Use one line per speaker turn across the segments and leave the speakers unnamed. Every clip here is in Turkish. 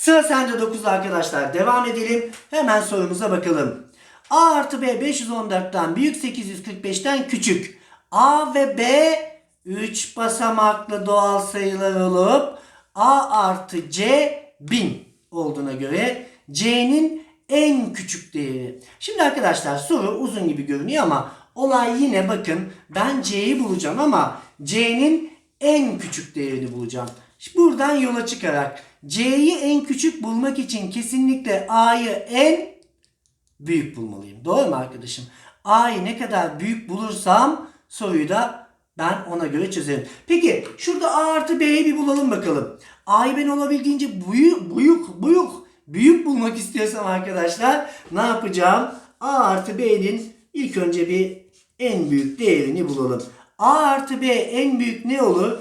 Sıra sende 9 arkadaşlar. Devam edelim. Hemen sorumuza bakalım. A artı B 514'ten büyük 845'ten küçük. A ve B 3 basamaklı doğal sayılar olup A artı C 1000 olduğuna göre C'nin en küçük değeri. Şimdi arkadaşlar soru uzun gibi görünüyor ama olay yine bakın ben C'yi bulacağım ama C'nin en küçük değerini bulacağım. Buradan yola çıkarak C'yi en küçük bulmak için kesinlikle A'yı en büyük bulmalıyım. Doğru mu arkadaşım? A'yı ne kadar büyük bulursam soruyu da ben ona göre çözerim. Peki şurada A artı B'yi bir bulalım bakalım. A'yı ben olabildiğince büyük, büyük, büyük, büyük bulmak istiyorsam arkadaşlar ne yapacağım? A artı B'nin ilk önce bir en büyük değerini bulalım. A artı B en büyük ne olur?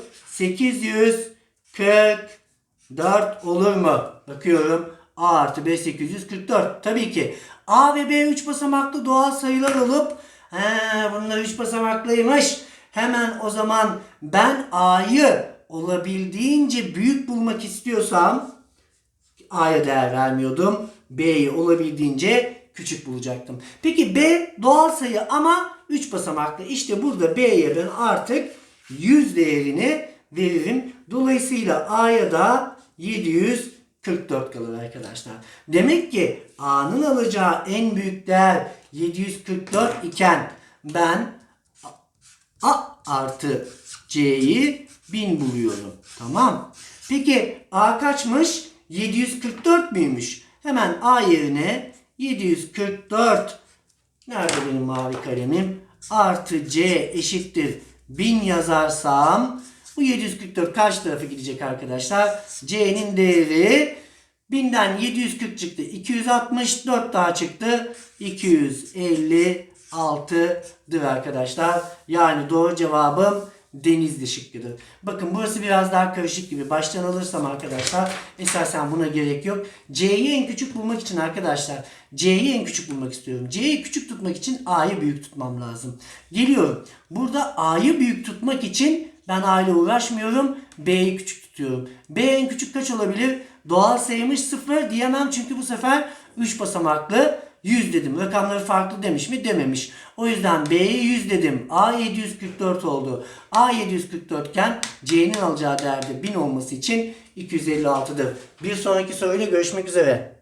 844 olur mu? Bakıyorum. A artı B 844. Tabii ki. A ve B 3 basamaklı doğal sayılar olup he, bunlar 3 basamaklıymış. Hemen o zaman ben A'yı olabildiğince büyük bulmak istiyorsam A'ya değer vermiyordum. B'yi olabildiğince küçük bulacaktım. Peki B doğal sayı ama 3 basamaklı. İşte burada B'ye ben artık 100 değerini veririm. Dolayısıyla A'ya da 744 kalır arkadaşlar. Demek ki A'nın alacağı en büyük değer 744 iken ben A artı C'yi 1000 buluyorum. Tamam. Peki A kaçmış? 744 müymüş? Hemen A yerine 744 Nerede benim mavi kalemim? Artı C eşittir 1000 yazarsam bu 744 karşı tarafa gidecek arkadaşlar. C'nin değeri 1000'den 740 çıktı. 264 daha çıktı. 256'dır arkadaşlar. Yani doğru cevabım Denizli şıkkıdır. Bakın burası biraz daha karışık gibi. Baştan alırsam arkadaşlar esasen buna gerek yok. C'yi en küçük bulmak için arkadaşlar C'yi en küçük bulmak istiyorum. C'yi küçük tutmak için A'yı büyük tutmam lazım. Geliyorum. Burada A'yı büyük tutmak için ben A ile uğraşmıyorum. B'yi küçük tutuyorum. B en küçük kaç olabilir? Doğal sayımış 0 diyemem çünkü bu sefer 3 basamaklı 100 dedim. Rakamları farklı demiş mi? Dememiş. O yüzden B'ye 100 dedim. A 744 oldu. A 744 iken C'nin alacağı değerde 1000 olması için 256'dır. Bir sonraki soruyla görüşmek üzere.